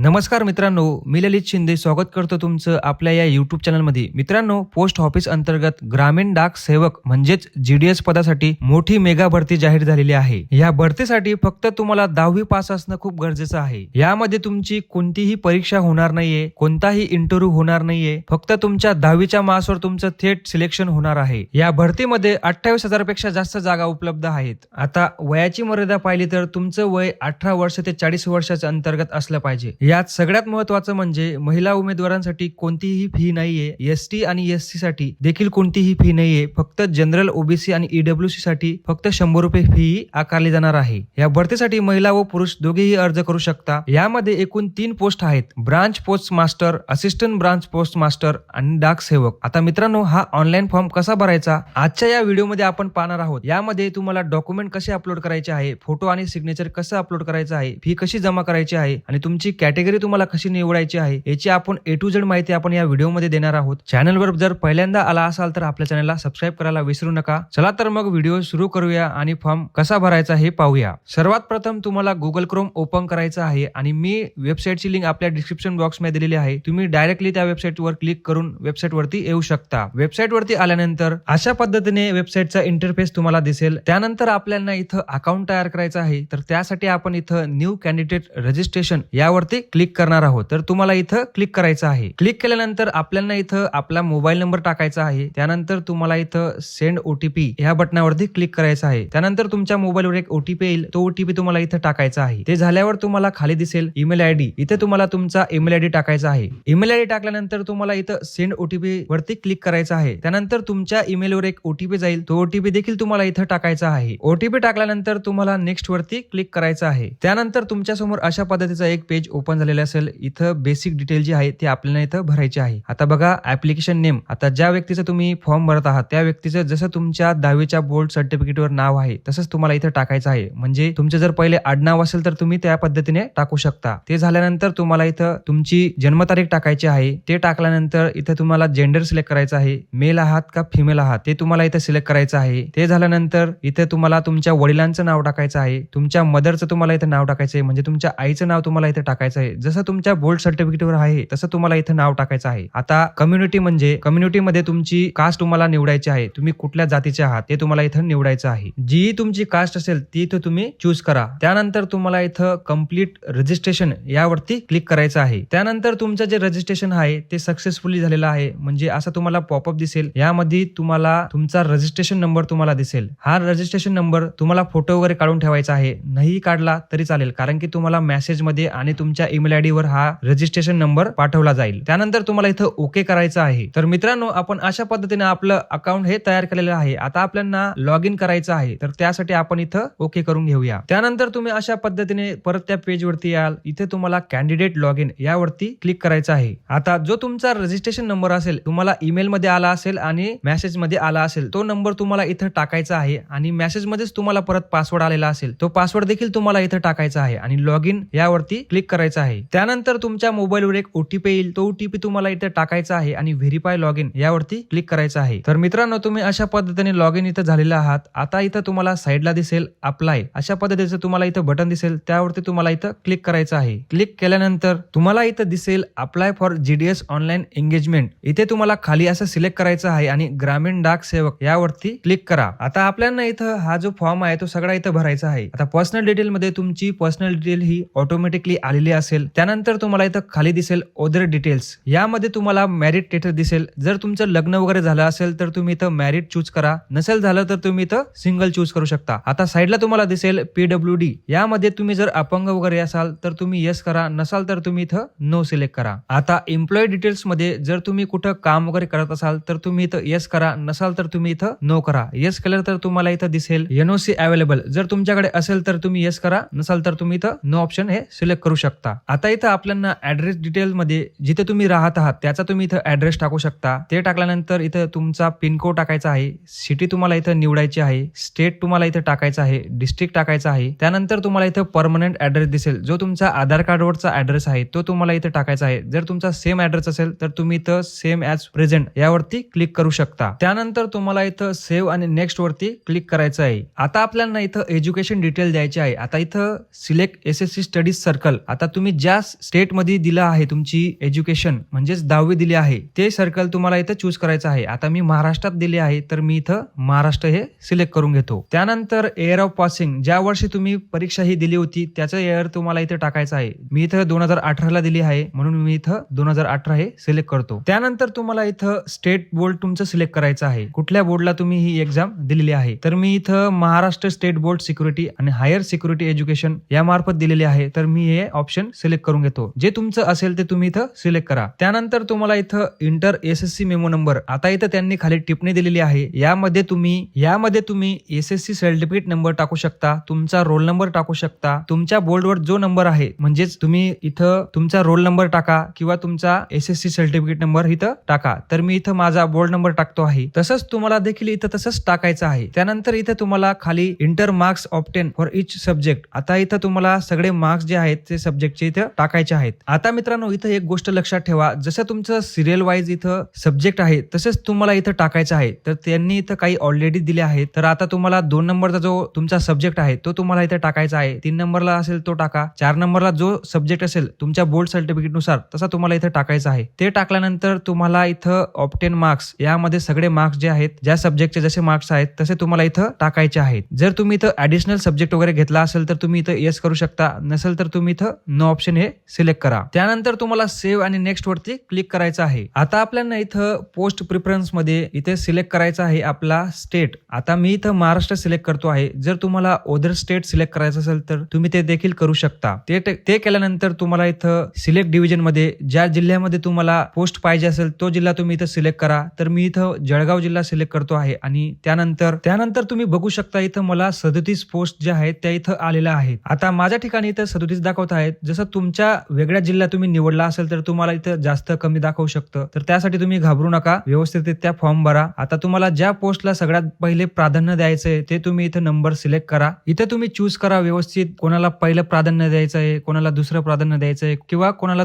नमस्कार मित्रांनो मी ललित शिंदे स्वागत करतो तुमचं आपल्या या युट्यूब चॅनलमध्ये मित्रांनो पोस्ट ऑफिस अंतर्गत ग्रामीण डाक सेवक म्हणजेच जीडीएस पदासाठी मोठी मेगा भरती जाहीर झालेली आहे. या भरतीसाठी फक्त तुम्हाला दहावी पास असणं खूप गरजेचं आहे. यामध्ये तुमची कोणतीही परीक्षा होणार नाहीये कोणताही इंटरव्ह्यू होणार नाहीये फक्त तुमच्या दहावीच्या मार्क्सवर तुमचं थेट सिलेक्शन होणार आहे. या भरतीमध्ये अठ्ठावीस हजारपेक्षा जास्त जागा उपलब्ध आहेत. आता वयाची मर्यादा पाहिली तर तुमचं वय अठरा वर्ष ते चाळीस वर्षाच्या अंतर्गत असलं पाहिजे. यात सगळ्यात महत्वाचं म्हणजे महिला उमेदवारांसाठी कोणतीही फी नाहीये. एस टी आणि एस सी साठी देखील कोणतीही फी नाहीये. फक्त जनरल ओबीसी आणि ईडब्ल्यू सी साठी फक्त शंभर रुपये फी आकारली जाणार आहे. या भरतीसाठी महिला व पुरुष दोघेही अर्ज करू शकता. यामध्ये एकूण तीन पोस्ट आहेत. Branch post master assistant branch post master आणि डाक सेवक. आता मित्रांनो हा ऑनलाईन फॉर्म कसा भरायचा? आजच्या या व्हिडिओमध्ये आपण पाहणार आहोत. यामध्ये तुम्हाला डॉक्युमेंट कसे अपलोड करायचे आहे? फोटो आणि सिग्नेचर कसं अपलोड करायचं आहे? फी कशी जमा करायची आहे? आणि तुमची कॅटेगरी तुम्हाला कशी निवडायची आहे याची आपण ए टू झेड माहिती आपण या व्हिडिओमध्ये देणार आहोत. चॅनलवर जर पहिल्यांदा आला असाल तर आपल्या चॅनलला सबस्क्राईब करायला विसरू नका. चला तर मग व्हिडिओ सुरू करूया आणि फॉर्म कसा भरायचा हे पाहूया. सर्वात प्रथम तुम्हाला गुगल क्रोम ओपन करायचं आहे आणि मी वेबसाईटची लिंक आपल्या डिस्क्रिप्शन बॉक्समध्ये दिलेली आहे. तुम्ही डायरेक्टली त्या वेबसाईटवर क्लिक करून वेबसाईटवरती येऊ शकता. वेबसाईटवरती आल्यानंतर अशा पद्धतीने वेबसाईटचा इंटरफेस तुम्हाला दिसेल. त्यानंतर आपल्याला इथं अकाउंट तयार करायचं आहे. तर त्यासाठी आपण इथं न्यू कॅन्डिडेट रजिस्ट्रेशन यावरती क्लिक करणार आहोत तर तुम्हाला इथं क्लिक करायचं आहे. क्लिक केल्यानंतर आपल्याला इथं आपला मोबाईल नंबर टाकायचा आहे. त्यानंतर तुम्हाला इथं सेंड ओटीपी या बटनावरती क्लिक करायचं आहे. त्यानंतर तुमच्या मोबाईलवर एक ओटीपी येईल. तो ओटीपी तुम्हाला इथं टाकायचा आहे. ते झाल्यावर तुम्हाला खाली दिसेल ईमेल आयडी इथे तुम्हाला तुमचा ईमेल आयडी टाकायचा आहे. ईमेल आयडी टाकल्यानंतर तुम्हाला इथं सेंड ओटीपी वरती क्लिक करायचं आहे. त्यानंतर तुमच्या ईमेलवर एक ओटीपी जाईल. तो ओटीपी देखील तुम्हाला इथं टाकायचा आहे. ओटीपी टाकल्यानंतर तुम्हाला नेक्स्ट वरती क्लिक करायचं आहे. त्यानंतर तुमच्यासमोर अशा पद्धतीचा एक पेज ओपन झालेले असेल इथं बेसिक डिटेल जी आहे ती आपल्याला इथं भरायची आहे. आता बघा ऍप्लिकेशन नेम आता ज्या व्यक्तीचं तुम्ही फॉर्म भरत आहात त्या व्यक्तीचं जसं तुमच्या दहावीच्या बोर्ड सर्टिफिकेटवर नाव आहे तसंच तुम्हाला इथं टाकायचं आहे. म्हणजे तुमचं जर पहिले आडनाव असेल तर तुम्ही त्या पद्धतीने टाकू शकता. ते झाल्यानंतर तुम्हाला इथं तुमची जन्मतारीख टाकायची आहे. ते टाकल्यानंतर इथं तुम्हाला जेंडर सिलेक्ट करायचं आहे. मेल आहात का फिमेल आहात ते तुम्हाला इथं सिलेक्ट करायचं आहे. ते झाल्यानंतर इथे तुम्हाला तुमच्या वडिलांचं नाव टाकायचं आहे. तुमच्या मदरचं तुम्हाला इथं नाव टाकायचं आहे. म्हणजे तुमच्या आईचं नाव तुम्हाला इथे टाकायचं आहे. जसं तुमच्या बोल्ड सर्टिफिकेटवर आहे तसं तुम्हाला इथं नाव टाकायचं आहे. आता कम्युनिटी म्हणजे कम्युनिटीमध्ये तुमची कास्ट तुम्हाला निवडायची आहे. तुम्ही कुठल्या जातीचे आहात ते तुम्हाला इथं निवडायचं आहे. जी तुमची कास्ट असेल ती इथं तुम्ही चूज करा. त्यानंतर तुम्हाला इथं कंप्लीट रजिस्ट्रेशन यावरती क्लिक करायचं आहे. त्यानंतर तुमचं जे रजिस्ट्रेशन आहे ते सक्सेसफुली झालेलं आहे. म्हणजे असं तुम्हाला पॉपअप दिसेल. यामध्ये तुम्हाला तुमचा रजिस्ट्रेशन नंबर तुम्हाला दिसेल. हा रजिस्ट्रेशन नंबर तुम्हाला फोटो वगैरे काढून ठेवायचा आहे. नाही काढला तरी चालेल. कारण की तुम्हाला मेसेजमध्ये आणि तुमच्या ईमेल आयडी वर हा रजिस्ट्रेशन नंबर पाठवला जाईल. त्यानंतर तुम्हाला इथं ओके करायचं आहे. तर मित्रांनो आपण अशा पद्धतीने आपलं अकाउंट हे तयार केलेलं आहे. आता आपल्याला लॉग इन करायचं आहे. तर त्यासाठी आपण इथं ओके करून घेऊया. त्यानंतर तुम्ही अशा पद्धतीने परत त्या पेज वरती याल. इथे तुम्हाला कॅन्डिडेट लॉग इन यावरती क्लिक करायचं आहे. आता जो तुमचा रजिस्ट्रेशन नंबर असेल तुम्हाला ईमेल मध्ये आला असेल आणि मेसेजमध्ये आला असेल तो नंबर तुम्हाला इथं टाकायचा आहे आणि मेसेज मध्येच तुम्हाला परत पासवर्ड आलेला असेल तो पासवर्ड देखील तुम्हाला इथं टाकायचा आहे आणि लॉग इन यावरती क्लिक करायचं आहे. त्यानंतर तुमच्या मोबाईलवर एक ओटीपी येईल. तो ओटीपी तुम्हाला इथे टाकायचा आहे आणि व्हेरीफाय लॉग इन यावरती क्लिक करायचं आहे. तर मित्रांनो तुम्ही अशा पद्धतीने लॉग इन इथं झालेले आहात. आता इथं तुम्हाला साईडला दिसेल अप्लाय अशा पद्धतीचं तुम्हाला इथं बटन दिसेल. त्यावरती तुम्हाला इथं क्लिक करायचं आहे. क्लिक केल्यानंतर तुम्हाला इथं दिसेल apply for GDS online engagement इथे तुम्हाला खाली असं सिलेक्ट करायचं आहे आणि ग्रामीण डाक सेवक यावरती क्लिक करा. आता आपल्याला इथं हा जो फॉर्म आहे तो सगळा इथं भरायचा आहे. आता पर्सनल डिटेल मध्ये तुमची पर्सनल डिटेल ही ऑटोमॅटिकली आलेली असेल. असेल त्यानंतर तुम्हाला इथं खाली दिसेल ओदर डिटेल्स यामध्ये तुम्हाला मॅरिट स्टेटस दिसेल. जर तुमचं लग्न वगैरे झालं असेल तर तुम्ही इथं मॅरिट चूज करा. नसेल झालं तर तुम्ही इथं सिंगल चूज करू शकता. आता साईडला तुम्हाला दिसेल पीडब्ल्यू डी यामध्ये तुम्ही जर अपंग वगैरे असाल तर तुम्ही येस करा. नसाल तर तुम्ही इथं नो सिलेक्ट करा. आता एम्प्लॉई डिटेल्समध्ये जर तुम्ही कुठं काम वगैरे करत असाल तर तुम्ही इथं येस करा. नसाल तर तुम्ही इथं नो करा. येस केलं तर तुम्हाला इथं दिसेल एनओसी अवेलेबल जर तुमच्याकडे असेल तर तुम्ही येस करा. नसाल तर तुम्ही इथं नो ऑप्शन हे सिलेक्ट करू शकता. आता इथं आपल्याला ऍड्रेस डिटेल मध्ये जिथे तुम्ही राहत आहात त्याचा तुम्ही इथं ऍड्रेस टाकू शकता. ते टाकल्यानंतर इथं तुमचा पिनकोड टाकायचा आहे. सिटी तुम्हाला इथं निवडायची आहे. स्टेट तुम्हाला इथं टाकायचं आहे. डिस्ट्रिक्ट टाकायचा आहे. त्यानंतर तुम्हाला इथं परमनंट ऍड्रेस दिसेल. जो तुमचा आधार कार्डवरचा ऍड्रेस आहे तो तुम्हाला इथं टाकायचा आहे. जर तुमचा सेम ऍड्रेस असेल तर तुम्ही इथं सेम ऍज प्रेझेंट यावरती क्लिक करू शकता. त्यानंतर तुम्हाला इथं सेव्ह आणि नेक्स्ट वरती क्लिक करायचं आहे. आता आपल्याला इथं एज्युकेशन डिटेल द्यायची आहे. आता इथं select S S C studies circle आता तुम्ही तुम्ही ज्या स्टेटमध्ये दिलं आहे तुमची एज्युकेशन म्हणजेच दहावी दिली आहे ते सर्कल तुम्हाला इथं चूज करायचं आहे. आता मी महाराष्ट्रात दिले आहे तर मी इथं महाराष्ट्र हे सिलेक्ट करून घेतो. त्यानंतर एअर ऑफ पासिंग ज्या वर्षी तुम्ही परीक्षा ही दिली होती त्याचं एअर तुम्हाला इथं टाकायचं आहे. मी इथं दोन हजार अठराला दिली आहे म्हणून मी इथं दोन हजार अठरा हे सिलेक्ट करतो. त्यानंतर तुम्हाला इथं स्टेट बोर्ड तुमचं सिलेक्ट करायचं आहे. कुठल्या बोर्डला तुम्ही ही एक्झाम दिलेली आहे? तर मी इथं महाराष्ट्र स्टेट बोर्ड सिक्युरिटी आणि हायर सिक्युरिटी एज्युकेशन या मार्फत दिलेली आहे. तर मी हे ऑप्शन सिलेक्ट करून घेतो. जे तुमचं असेल ते तुम्ही इथं सिलेक्ट करा. त्यानंतर तुम्हाला इथं enter S S C memo number आता इथं त्यांनी खाली टिप्पणी दिलेली आहे. यामध्ये तुम्ही यामध्ये तुम्ही S S C certificate number टाकू शकता. तुमचा रोल नंबर टाकू शकता. तुमच्या बोर्डवर जो नंबर आहे म्हणजेच तुम्ही इथं तुमचा रोल नंबर टाका किंवा तुमचा S S C certificate number इथं टाका. तर मी इथं माझा बोर्ड नंबर टाकतो आहे. तसंच तुम्हाला देखील इथं तसंच टाकायचं आहे. त्यानंतर इथं तुम्हाला खाली enter marks obtained for each subject आता इथं तुम्हाला सगळे मार्क्स जे आहेत ते सब्जेक्टचे इथं टाकायचे आहेत. आता मित्रांनो इथं एक गोष्ट लक्षात ठेवा. जसं तुमचं सिरियल वाईज इथं सब्जेक्ट आहे तसेच तुम्हाला इथं टाकायचं आहे. तर त्यांनी इथं काही ऑलरेडी दिले आहेत. तर आता तुम्हाला दोन नंबरचा जो तुमचा सब्जेक्ट आहे तो तुम्हाला इथं टाकायचा आहे. तीन नंबरला असेल तो टाका. चार नंबरला जो सब्जेक्ट असेल तुमच्या बोर्ड सर्टिफिकेटनुसार तसा तुम्हाला इथं टाकायचा आहे. ते टाकल्यानंतर तुम्हाला इथं ऑप्टेन मार्क्स यामध्ये सगळे मार्क्स जे आहेत ज्या सब्जेक्टचे जसे मार्क्स आहेत तसे तुम्हाला इथं टाकायचे आहेत. जर तुम्ही इथं ऍडिशनल सब्जेक्ट वगैरे घेतला असेल तर तुम्ही इथं येस करू शकता. नसेल तर तुम्ही इथं नो ऑप्शन हे सिलेक्ट करा. त्यानंतर तुम्हाला सेव्ह आणि नेक्स्ट वरती क्लिक करायचं आहे. आता आपल्याला इथं पोस्ट प्रिफरन्समध्ये इथे सिलेक्ट करायचा आहे आपला स्टेट आता मी इथं महाराष्ट्र सिलेक्ट करतो आहे. जर तुम्हाला ओदर स्टेट सिलेक्ट करायचं असेल तर तुम्ही ते देखील करू शकता. ते ते केल्यानंतर तुम्हाला इथं सिलेक्ट डिव्हिजनमध्ये ज्या जिल्ह्यामध्ये तुम्हाला पोस्ट पाहिजे असेल तो जिल्हा तुम्ही इथं सिलेक्ट करा. तर मी इथं जळगाव जिल्हा सिलेक्ट करतो आहे आणि त्यानंतर त्यानंतर तुम्ही बघू शकता इथं मला सदतीस पोस्ट ज्या आहेत त्या इथं आलेल्या आहेत. आता माझ्या ठिकाणी इथं सदतीस दाखवत आहेत. जसं तुमच्या वेगळ्या जिल्ह्यात तुम्ही निवडला असेल तर तुम्हाला इथं जास्त कमी दाखवू शकतं. तर त्यासाठी तुम्ही घाबरू नका. व्यवस्थितरित्या फॉर्म भरा. आता तुम्हाला ज्या पोस्टला सगळ्यात पहिले प्राधान्य द्यायचंय ते तुम्ही इथं नंबर सिलेक्ट करा. इथं तुम्ही चूज करा व्यवस्थित कोणाला पहिलं प्राधान्य द्यायचं आहे कोणाला दुसरं प्राधान्य द्यायचं आहे किंवा कोणाला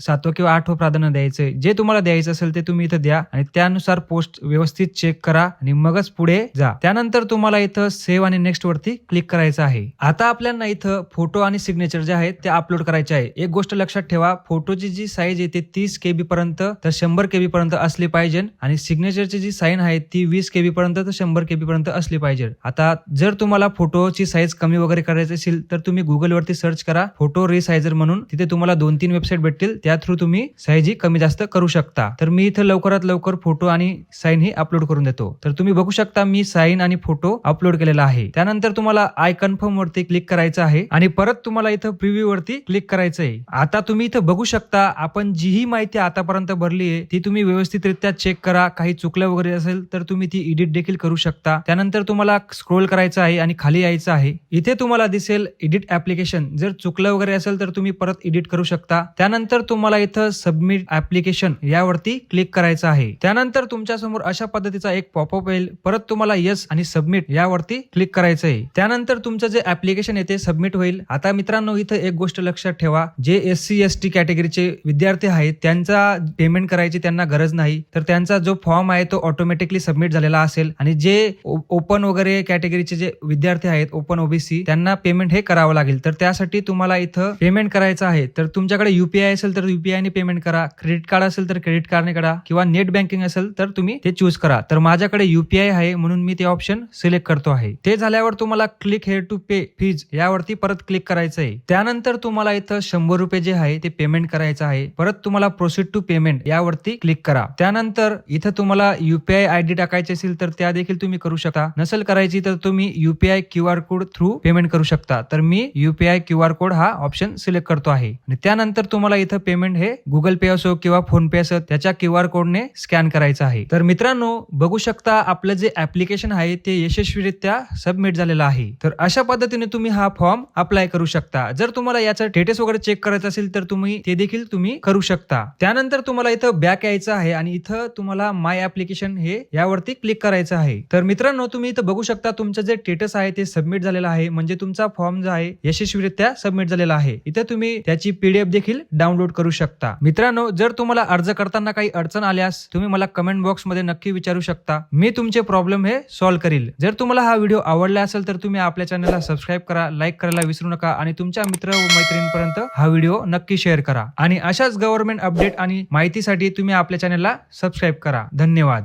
सातवं किंवा आठवं प्राधान्य द्यायचंय. जे तुम्हाला द्यायचं असेल ते तुम्ही इथं द्या आणि त्यानुसार पोस्ट व्यवस्थित चेक करा आणि मगच पुढे जा. त्यानंतर तुम्हाला इथं सेव्ह आणि नेक्स्ट वरती क्लिक करायचं आहे. आता आपल्याला इथं फोटो आणि सिग्नेचर जे आहेत ते अपलोड करायचे आहे. एक गोष्ट लक्षात ठेवा फोटोची जी साईज येते तीस केबी पर्यंत तर शंभर केबी पर्यंत असली पाहिजे आणि सिग्नेचरची जी साईन आहे ती वीस केबी पर्यंत तर शंभर केबी पर्यंत असली पाहिजे. आता जर तुम्हाला फोटोची साईज कमी वगैरे करायची असेल तर तुम्ही गुगल वरती सर्च करा फोटो रिसायझर म्हणून. तिथे तुम्हाला दोन तीन वेबसाईट भेटतील त्या थ्रू तुम्ही साईज ही कमी जास्त करू शकता. तर मी इथं लवकरात लवकर फोटो आणि साईन ही अपलोड करून देतो. तर तुम्ही बघू शकता मी साईन आणि फोटो अपलोड केलेला आहे. त्यानंतर तुम्हाला आय कन्फर्म वरती क्लिक करायचं आहे आणि परत तुम्हाला इथं प्रिव्ह्यू वरती क्लिक करायचं आहे आता तुम्ही इथं बघू शकता आपण जी ही माहिती आतापर्यंत भरली आहे ती तुम्ही व्यवस्थितरित्या चेक करा. काही चुकलं वगैरे असेल तर तुम्ही ती एडिट देखील करू शकता. त्यानंतर तुम्हाला स्क्रोल करायचं आहे आणि खाली यायचं आहे. इथे तुम्हाला दिसेल एडिट ऍप्लिकेशन जर चुकलं वगैरे असेल तर तुम्ही परत एडिट करू शकता. त्यानंतर तुम्हाला इथं सबमिट ऍप्लिकेशन यावरती क्लिक करायचं आहे. त्यानंतर तुमच्यासमोर अशा पद्धतीचा एक पॉपअप येईल. परत तुम्हाला येस आणि सबमिट यावरती क्लिक करायचं आहे त्यानंतर तुमचं जे ऍप्लिकेशन आहे ते सबमिट होईल. आता मित्रांनो इथं एक गोष्ट लक्ष लक्षात ठेवा. जे एस सी एस टी कॅटेगरीचे विद्यार्थी आहेत त्यांचा पेमेंट करायची त्यांना गरज नाही. तर त्यांचा जो फॉर्म आहे तो ऑटोमॅटिकली सबमिट झालेला असेल. आणि जे ओपन वगैरे कॅटेगरीचे जे विद्यार्थी आहेत ओपन ओबीसी त्यांना पेमेंट हे करावं लागेल. तर त्यासाठी तुम्हाला इथं पेमेंट करायचं आहे. तर तुमच्याकडे युपीआय असेल तर युपीआयने पेमेंट करा. क्रेडिट कार्ड असेल तर क्रेडिट कार्डने करा. किंवा नेट बँकिंग असेल तर तुम्ही ते चूज करा. तर माझ्याकडे युपीआय आहे म्हणून मी ते ऑप्शन सिलेक्ट करतो आहे. ते झाल्यावर तुम्हाला click here to pay fees यावरती परत क्लिक करायचं आहे त्यानंतर तुम्हाला इथं शंभर रुपये जे आहे ते पेमेंट करायचं आहे. परत तुम्हाला प्रोसीड टू पेमेंट यावरती क्लिक करा. त्यानंतर इथं तुम्हाला युपीआय आयडी टाकायची असेल तर त्या देखील तुम्ही करू शकता. नसेल करायची तर तुम्ही UPI Q R code through payment करू शकता. तर मी युपीआय क्यू आर कोड हा ऑप्शन सिलेक्ट करतो आहे. आणि त्यानंतर तुम्हाला इथं पेमेंट हे गुगल पे असो किंवा फोन पे असो त्याच्या क्यू आर कोडने स्कॅन करायचं आहे. तर मित्रांनो बघू शकता आपलं जे ऍप्लिकेशन आहे ते यशस्वीरित्या सबमिट झालेलं आहे. तर अशा पद्धतीने तुम्ही हा फॉर्म अप्लाय करू शकता. जर तुम्हाला याचं स्टेटस वगैरे चेक करायचं असेल तर तुम्ही ते देखील तुम्ही करू शकता. त्यानंतर तुम्हाला इथं बॅक यायचं आहे आणि इथं तुम्हाला माय ऍप्लिकेशन हे यावरती क्लिक करायचं आहे. तर मित्रांनो तुम्ही इथं बघू शकता तुमचं जे स्टेटस आहे ते सबमिट झालेलं आहे. म्हणजे तुमचा फॉर्म जो आहे यशस्वीरित्या सबमिट झालेला आहे. इथे तुम्ही त्याची पीडीएफ देखील डाउनलोड करू शकता. मित्रांनो जर तुम्हाला अर्ज करताना काही अडचण आल्यास तुम्ही मला कमेंट बॉक्समध्ये नक्की विचारू शकता. मी तुमचे प्रॉब्लेम हे सॉल्व्ह करील. जर तुम्हाला हा व्हिडिओ आवडला असेल तर तुम्ही आपल्या चॅनलला सबस्क्राईब करा लाईक करायला विसरू नका आणि तुमच्या मित्र व मैत्रिणी मित्रांपर्यंत हा व्हिडिओ नक्की शेअर करा. आणि अशाच गव्हर्नमेंट अपडेट आणि माहितीसाठी तुम्ही आपल्या चॅनलला सबस्क्राईब करा. धन्यवाद.